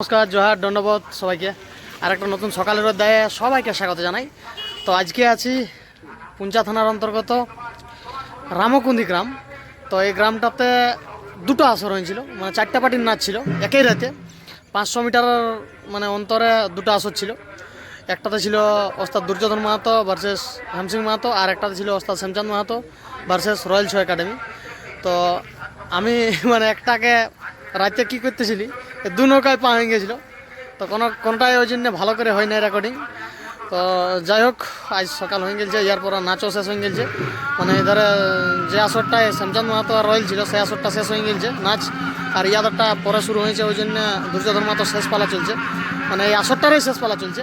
নমস্কার, জোহার, দণ্ডবোধ সবাইকে। আর একটা নতুন সকালের অধ্যায়ে সবাইকে স্বাগত জানাই। তো আজকে আছি পুঞ্চা থানার অন্তর্গত রামকুন্দি গ্রাম। তো এই গ্রামটাতে দুটো আসর হয়েছিল মানে চারটা পার্টির নাচ ছিল, একই রাতে। পাঁচশো মিটার মানে অন্তরে দুটো আসর ছিল। একটাতে ছিল ওস্তাদ দুর্যোধন মাহাতো ভার্সেস হেমসিং মাহাতো, আর একটাতে ছিল ওস্তাদ Shyamchand Mahato versus Royal Show Academy. তো আমি মানে একটাকে রাতে কী করতেছিলি দু নৌকায় পা হয়ে গেছিল তো কোনো, কোনোটাই ওই জন্য ভালো করে হয় না রেকর্ডিং তো যাই হোক, আজ সকাল হয়ে গেছে ইয়ার পর নাচও শেষ হয়ে গেছে মানে এধারে যে আসরটায় শ্যামচাঁদ মাহাতো আর রয়েল ছিল, সেই আসরটা শেষ হয়ে গেছে নাচ আর ইয়াদারটা পরে শুরু হয়েছে, ওই জন্য দুর্যোধন মাহাতো শেষ পালা চলছে। মানে এই আসরটারই শেষ পালা চলছে।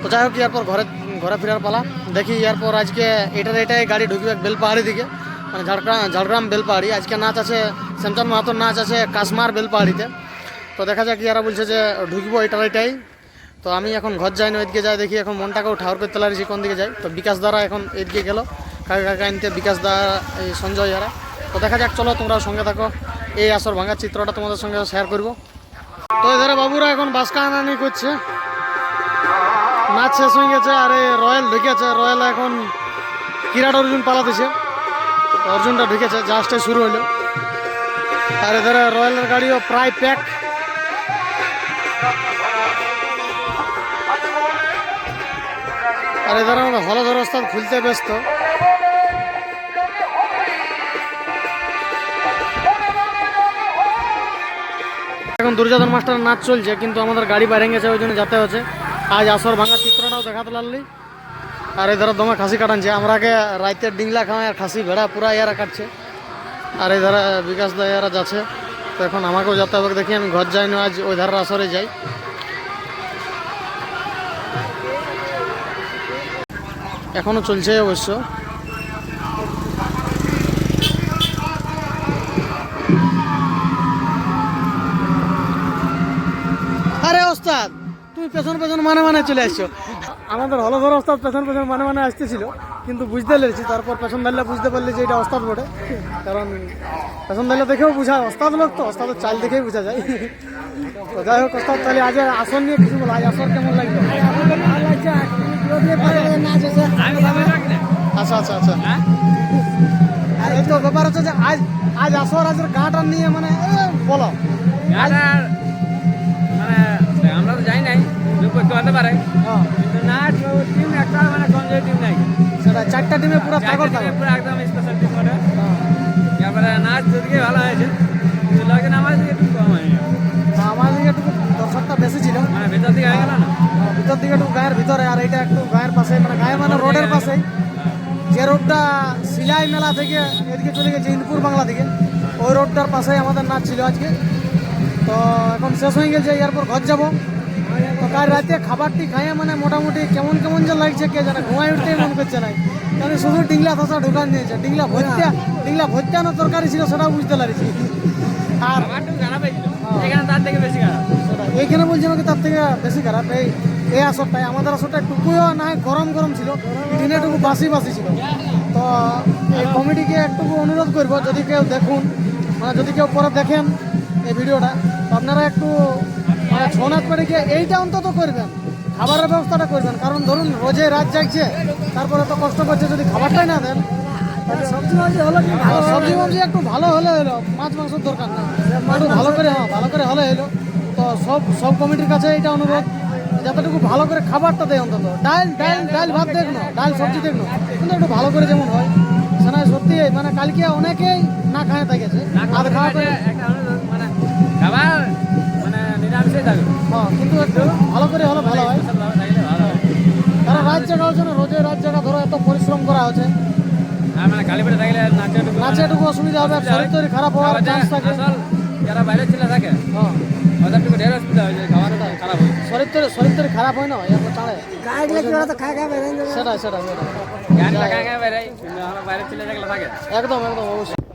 তো যাই হোক ইয়ারপর ঘরে ঘরে ফেরার পালা। দেখি ইয়ারপর আজকে এটার এটাই গাড়ি ঢুকবে বেলপাহাড়ি দিকে। মানে ঝাড়গ্রাম ঝাড়গ্রাম বেলপাহাড়ি। আজকে নাচ আছে, শ্যামচাঁদ মাহাতোর নাচ আছে কাশ্মার বেলপাহাড়িতে। তো দেখা যাক ইয়ারা বলছে যে ঢুকবো এটার এটাই তো আমি এখন ঘর যাই না, ওইদিকে যাই, দেখি এখন মনটাকেও ঠাউর করতে লাগছি কোন দিকে যাই। তো বিকাশ দ্বারা এখন এদিকে গেল, কাকা কাকা আনতে বিকাশ দা, এই সঞ্জয় যারা তো দেখা যাক, চলো তোমরাও সঙ্গে থাকো। এই আসর ভাঙার চিত্রটা তোমাদের সঙ্গে শেয়ার করব। তো এধারে বাবুরা এখন বাসকা আনানি করছে। নাচ শেষ হয়ে গেছে, আর এই রয়্যাল ঢুকেছে, রয়্যাল এখন কিরাট অর্জুন পালাতেছে। অর্জুনটা ঢুকেছে জাস্টে শুরু হলো। আর এধারে রয়্যালের গাড়িও প্রায় প্যাক আর এধারে আমাদের হলধর ওস্তাদ খুলতে ব্যস্ত। এখন দুর্যোধন মাস্টার নাচ চলছে, কিন্তু আমাদের গাড়ি বাইরে গেছে, ওই জন্য যেতে হচ্ছে। আজ আসর ভাঙা চিত্রটাও দেখাতে লাগলি আর এই ধারা দমে খাসি কাটানছে। আমরাকে রাইতের ডিংলা খাওয়ায় আর খাসি ভেড়া পুরা ইয়ারা কাটছে। আর এই ধারা বিকাশ দা ইয়ারা যাচ্ছে। তো এখন আমাকেও যেতে হবে, দেখি আমি ঘর যাই না, আজ ওই ধারার আসরে যাই। এখনও চলছে অবশ্য। আরে ওস্তাদ, তুমি পেছন পেছন মানে মানে চলে আসছো। আমাদের হলধর ওস্তাদ পেছন পেছন মানে মানে আসতেছিল, কিন্তু বুঝতে পেরেছি, তারপর পেছন ধরলে বুঝতে পারলে যে এটা ওস্তাদ বটে। কারণ পেছন ধরলে দেখেও বোঝা, ওস্তাদ লোক তো, ওস্তাদের চাল দেখেই বোঝা যায়। তো যাই হোক, ওস্তাদ, তাহলে আজ আসন নিয়ে কিছু বলো, আজ আসর কেমন লাগল? আচ্ছা আচ্ছা আচ্ছা। আর এই তো ব্যাপার হচ্ছে যে আজ আজ আসর আজের গাঁটা নিয়ে মানে বলো। মানে আমরা তো যাই নাই করতে হতে পারে। হ্যাঁ, কিন্তু না টিম একটা মানে কমজোরি টিম নাই। সেটা চারটা টিমে পুরো তাগর তাগর পুরো একদম স্পেশাল টিম ওটা। হ্যাঁ। তারপরে নাচ দুদিকে ভালো হয়েছে কিন্তু লাগে না আমার একটু কম হয়ে। যে রোডটা সিলাই মেলা থেকে এদিকে চলে গেছে ইন্দপুর বাংলা থেকে। ওই রোডটার পাশেই আমাদের নাচ ছিল আজকে। তো এখন শেষ হয়ে গেছে এরপর ঘর যাব। তো কাল রাতে খাবারটি খাইয়ে মানে মোটামুটি কেমন কেমন যে লাগছে কে জানে ঘুমাই উঠতেই মন করছে না কারণ শুধু ডিংলা থসা ঢুকান দিয়েছে। ডিংলা ভর্তা ডিংলা ভর্তানো তরকারি ছিল সেটাও বুঝতে পারছি। আর এখানে থেকে বেশি খারাপ। এইখানে বলছি আমাকে তার থেকে বেশি খারাপ। এই এই আসরটাই আমাদের আসরটা টুকুও না হয় গরম গরম ছিল। দিনে টুকু বাসি বাসি ছিল। তো এই কমিটিকে একটুকু অনুরোধ করব যদি কেউ দেখুন মানে যদি কেউ পরে দেখেন এই ভিডিওটা আপনারা একটু মানে ছৌ নাচ পাড়িকে এইটা অন্তত করবেন খাবারের ব্যবস্থাটা করবেন। কারণ ধরুন রোজে রাত জাগছে তারপরে তো কষ্ট করছে যদি খাবারটাই না দেন সবজি মবজি হলো সবজি মবজি একটু ভালো হলে হলো মাছ মাংসের দরকার না একটু ভালো করে হ্যাঁ ভালো করে হলে হলো। তো সব সব কমিটির কাছে এটা অনুরোধ। যতটুকু ভালো করে খাবারটা দেয় অন্তত। ডাল ডাল ডাল ভাত দেখনো ডাল সবজি দেখনো কিন্তু একটু ভালো করে যেমন হয়। সেটা সত্যি মানে কালকে অনেকেই না খায় থাকেছে আর খাওয়া মানে খাবার মানে হ্যাঁ কিন্তু একটু ভালো করে হলে ভালো হয়। হয়। কারণ রাত জায়গা হচ্ছে না রোজে রাত জায়গা ধরো এত পরিশ্রম করা হচ্ছে। আর মানে খালি পেটে থাকলে নাচে একটু অসুবিধা হবে শরীর তৈরি খারাপ হওয়ার চান্স থাকে। যারা বাইরে ছিল থাকে হ্যাঁ। ওদের একটু ঢের অসুবিধা হয় শরীর শরীর তৈরি খারাপ হয় না সেটাই সেটাই সেটাই। একদম একদম অবশ্যই।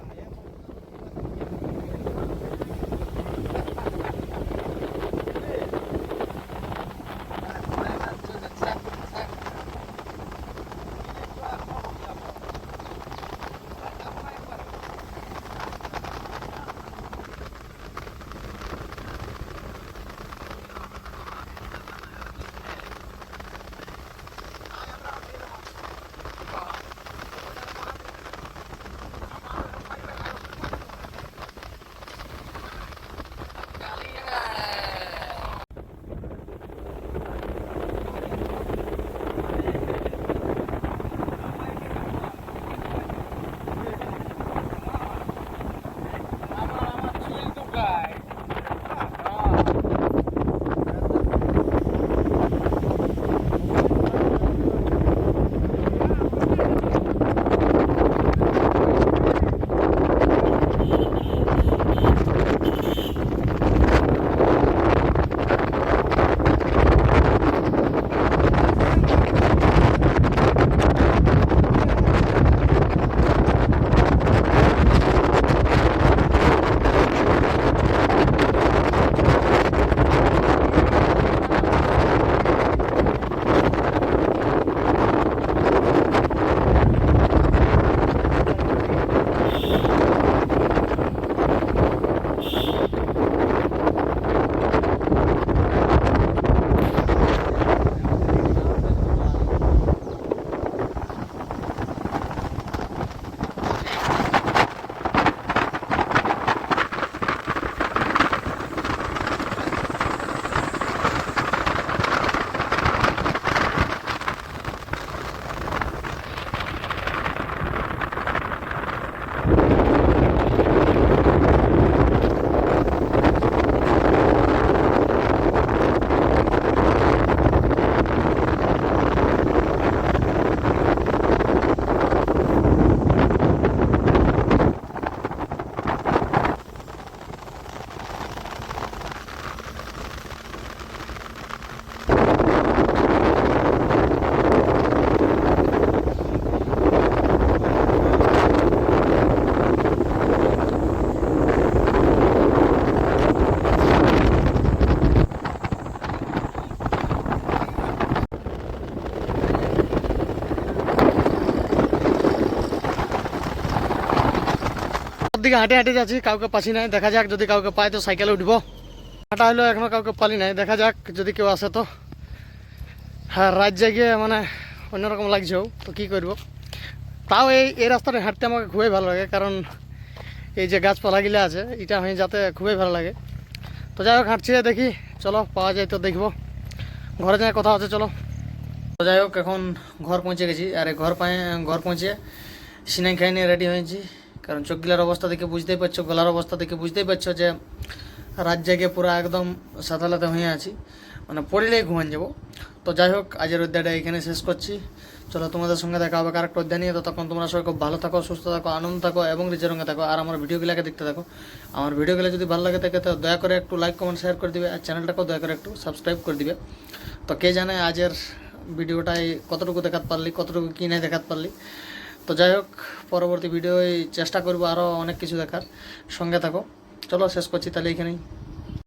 হাঁটে হাঁটে যাচ্ছি, কাউকে পাচ্ছি নাই। দেখা যাক যদি কাউকে পাই তো সাইকেলে উঠবো। হাঁটা হলো এখনও কাউকে পালি নাই। দেখা যাক যদি কেউ আসে তো। হ্যাঁ রাত জাগিয়ে মানে অন্যরকম লাগছেও তো কী করব? তাও এই এই রাস্তাটা হাঁটতে আমাকে খুবই ভালো লাগে। কারণ এই যে গাছপালাগুলো আছে, এটা হয়ে যাতে খুবই ভালো লাগে। তো যাই হোক, হাঁটছি দেখি। চলো, পাওয়া যায় তো দেখব। ঘরে যায় কথা আছে চলো। তো যাই হোক, এখন ঘর পৌঁছে গেছি। আর, ঘর পায়ে, ঘর পৌঁছে সিনাই খাই নিয়ে রেডি হয়েছি। কারণ চোখগুলার অবস্থা দেখে বুঝতেই পারছ, গলার অবস্থা দেখে বুঝতেই পারছ যে রাত জায়গায় পুরো একদম সাতালাতে হয়ে আছি। মানে পড়লেই ঘুমান যাব। তো যাই হোক, আজের অধ্যায়টা এখানে শেষ করছি। চলো তোমাদের সঙ্গে দেখা হবে আরেকটা অধ্যায় নিয়ে। তো তখন তোমরা সবাই খুব ভালো থাকো, সুস্থ থাকো, আনন্দ থাকো এবং নিজের রঙে থাকো। আর আমার ভিডিওগুলোকে দেখতে থাকো। আমার ভিডিওগুলো যদি ভালো লাগে থাকে, তো দয়া করে একটু লাইক কমেন্ট শেয়ার করে দিবে। আর চ্যানেলটাকেও দয়া করে একটু সাবস্ক্রাইব করে দিবে। তো কে জানে আজের ভিডিওটাই কতটুকু দেখাতে পারলি, কতটুকু কী নাই দেখাতে পারলি। তো যাই হোক, পরবর্তী ভিডিওয় চেষ্টা করব আরও অনেক কিছু দেখার। সঙ্গে থাকো। চলো, শেষ করছি, তাহলে এখানেই।